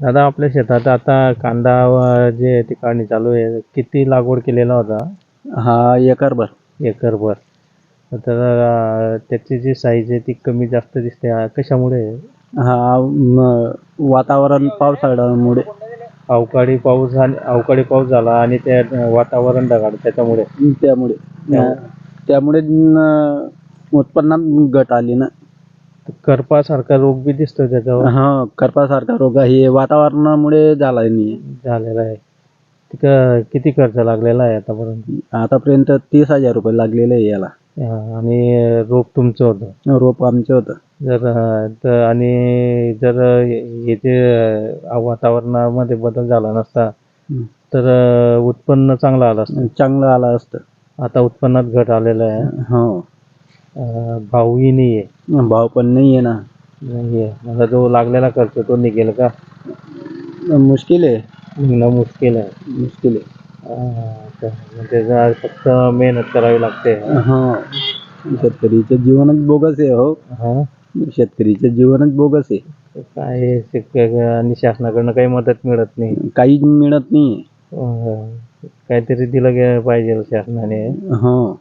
दादा आपल्या शेतात आता कांदा व जे ती काढणी चालू आहे किती लागवड केलेला होता? हा एकरभर. एकरभर. तर अं, त्याची जी साईज आहे ती कमी जास्त दिसते. कशामुळे? हा म- वातावरण पावसाळ्यामुळे. अवकाळी पाऊस झाला अवकाळी पाऊस झाला आणि ते वातावरण ढगाळ त्याच्यामुळे. त्यामुळे. त्यामुळे. त्यामुळे न- उत्पन्नात घट आली ना. करपासारखा रोग बी दिसतो त्याच्यावर. हा करपासारखा रोग हे वातावरणामुळे झालाय नाही. झालेला आहे. तिथं किती खर्च लागलेला आहे आतापर्यंत? आतापर्यंत तीस हजार रुपये लागलेले आहे याला. आणि रोग तुमचं होतं? रोप आमचं होतं. जर अं, तर आणि जर हे जे अं, वातावरणामध्ये बदल झाला नसता. तर अं, उत्पन्न चांगलं आलं असतं. चांगलं आलं असतं. आता उत्पन्नात घट आलेला आहे. हो. अं, भावही नाही आहे. भाव पण नाही आहे ना. नाही आहे. मला जो लागलेला खर्च तो निघेल का? मुश्किल आहे. निघणं मुश्किल आहे. मुश्किल आहे. अं, तर म्हणजे फक्त मेहनत करावी लागते. हा. शेतकरीचं जीवनच बोगस आहे हो. हा? शेतकरीचं जीवनच बोगस आहे. काय आणि शासनाकडनं काही मदत मिळत नाही. काहीच मिळत नाही. अं, काहीतरी दिलं गे पाहिजे शासनाने. हो.